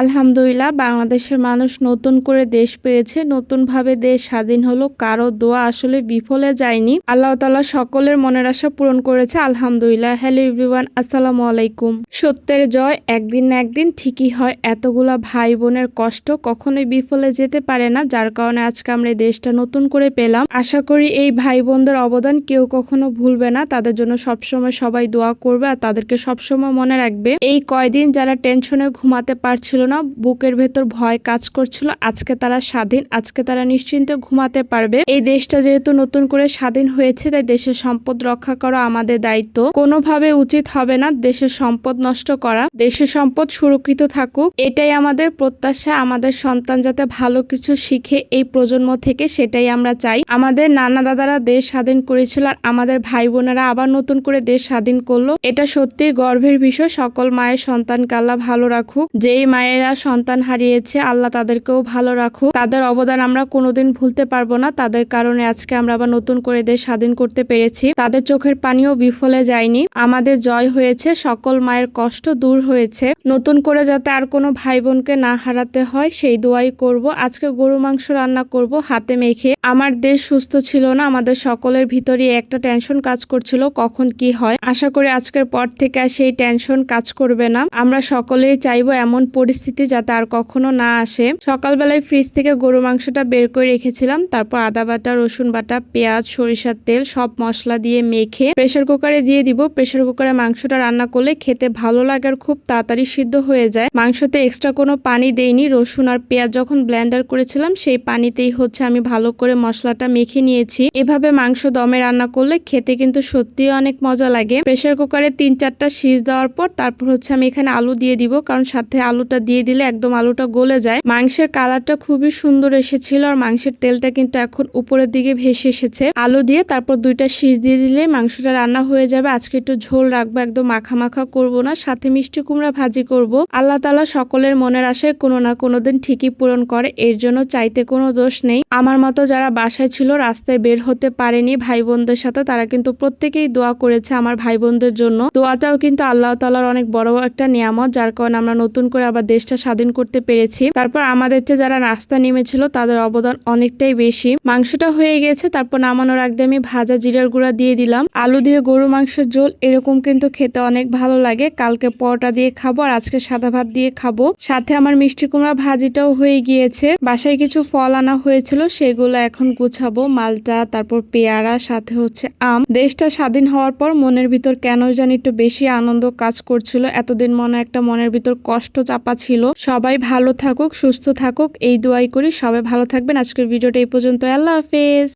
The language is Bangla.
আলহামদুলিল্লাহ, বাংলাদেশের মানুষ নতুন করে দেশ পেয়েছে। নতুনভাবে দেশ স্বাধীন হলো, কারও দোয়া আসলে বিফলে যায়নি। আল্লাহ তালা সকলের মনের আশা পূরণ করেছে, আলহামদুলিল্লাহ। হ্যালো এভরিওয়ান, আসসালামু আলাইকুম। সত্যের জয় একদিন না একদিন ঠিকই হয়। এতগুলা ভাই বোনের কষ্ট কখনোই বিফলে যেতে পারে না, যার কারণে আজকে আমরা এই দেশটা নতুন করে পেলাম। আশা করি এই ভাই বোনদের অবদান কেউ কখনো ভুলবে না। তাদের জন্য সবসময় সবাই দোয়া করবে আর তাদেরকে সবসময় মনে রাখবে। এই কয়দিন যারা টেনশনে ঘুমাতে পারছিল না, বুকের ভেতর ভয় কাজ করছিল। আজকে তারা স্বাধীন, আজকে তারা নিশ্চিন্তে ঘুমাতে পারবে। এই দেশটা যেহেতু নতুন করে স্বাধীন হয়েছে, তাই দেশের সম্পদ রক্ষা করা আমাদের দায়িত্ব। কোনোভাবে উচিত হবে না দেশের সম্পদ নষ্ট করা। দেশের সম্পদ সুরক্ষিত থাকুক। এটাই আমাদের প্রত্যাশা, আমাদের সন্তান যাতে ভালো কিছু শিখে এই প্রজন্ম থেকে, সেটাই আমরা চাই। আমাদের নানা দাদারা দেশ স্বাধীন করেছিল আর আমাদের ভাই বোনেরা আবার নতুন করে দেশ স্বাধীন করল। এটা সত্যি গর্বের বিষয়। সকল মায়ের সন্তানকে আল্লাহ ভালো রাখুক। যেই মায়েরা সন্তান হারিয়েছে, আল্লাহ তাদেরকেও ভালো রাখুক। তাদের অবদান আমরা কোনোদিন ভুলতে পারব না। তাদের কারণে আজকে আমরা আবার নতুন করে দেশ স্বাধীন করতে পেরেছি। তাদের চোখের পানিও বিফলে যায়নি। আমাদের জয় হয়েছে, সকল মায়ের কষ্ট দূর হয়েছে। নতুন করে যাতে আর কোনো ভাই বোনকে না হারাতে হয়, সেই দোয়াই করব। আজকে গরু মাংস রান্না করব, হাতে মেখে। আমার দেশ সুস্থ ছিল না, আমাদের সকলের ভিতরে একটা টেনশন কাজ করছিল, কখন কি হয়। আশা করি আজকের পর থেকে আর সেই টেনশন কাজ করবে না। আমরা সকলেই চাইব এমন পরিস্থিতি যাতে আর কখনো না আসে। সকালবেলায় ফ্রিজ থেকে গরু মাংসটা বের করে রেখেছিলাম, তারপর আদা বাটা, রসুন বাটা, পেঁয়াজ, সরিষার তেল সব মশলা দিয়ে মেখে প্রেশার কুকারে দিয়ে দিব। প্রেশার কুকারে মাংসটা রান্না করলে খেতে ভালো লাগে আর খুব তাড়াতাড়ি সিদ্ধ হয়ে যায়। মাংসতে এক্সট্রা কোনো পানি দেইনি, রসুন আর পেঁয়াজ যখন ব্লেন্ডার করেছিলাম, সেই পানিতেই হচ্ছে আমি ভালো করে মশলাটা মেখে নিয়েছি। এভাবে মাংস দমে রান্না করলে খেতে কিন্তু সত্যি অনেক মজা লাগে। প্রেশার কুকারে তিন চারটা সিজ দেওয়ার পর তারপর হচ্ছে আমি এখানে আলু দিয়ে দিব, কারণ সাথে আলুটা দিয়ে দিলে একদম আলুটা গলে যায়। মাংসের কালারটা খুবই সুন্দর এসেছিল আর মাংসের তেলটা কিন্তু এখন উপরের দিকে ভেসে এসেছে। আলু দিয়ে তারপর দুইটা শীষ দিয়ে দিলে মাংসটা রান্না হয়ে যাবে। আজকে একটু ঝোল রাখব, একদম মাখা মাখা করব না, সাথে মিষ্টি কুমড়া ভাজি করব। আল্লাহ তালা সকলের মনের আশায় কোনো না কোনো দিন ঠিকই পূরণ করে, এর জন্য চাইতে কোনো দোষ নেই। আমার মতো যারা বাসায় ছিল, রাস্তায় বের হতে পারেনি ভাই বোনদের সাথে, তারা কিন্তু প্রত্যেকেই দোয়া করেছে আমার ভাই বোনদের জন্য। দোয়াটাও কিন্তু আল্লাহ তালার অনেক বড় একটা নিয়ামত, যার কারণে আমরা নতুন করে আবার দেশটা স্বাধীন করতে পেরেছি। তারপর আমাদের চেয়ে যারা রাস্তা নেমেছিল, তাদের অবদান অনেকটাই বেশি। মাংসটা হয়ে গেছে, তারপর নামানোর আগে আমি ভাজা জিরার গুঁড়া দিয়ে দিলাম। আলু দিয়ে গরু মাংসের ঝোল, এরকম কিন্তু খেতে অনেক ভালো লাগে। কালকে পরোটা দিয়ে খাব আর আজকে সাদা ভাত দিয়ে খাব। সাথে আমার মিষ্টি কুমড়া ভাজিটাও হয়ে গিয়েছে। বাসায় কিছু ফল আনা হয়েছিল, সেগুলো এখন গুছাবো। মালটা, তারপর পেয়ারা, সাথে হচ্ছে আম। দেশটা স্বাধীন হওয়ার পর মনের ভিতর কেন জানি একটু বেশি আনন্দ কাজ করছিল। এতদিন মনে একটা মনের ভিতর কষ্ট চাপা ছিল। সবাই ভালো থাকুক, সুস্থ থাকুক, এই দোয়াই করি। সবাই ভালো থাকবেন। আজকের ভিডিওটা এই পর্যন্ত আল্লাহ হাফেজ।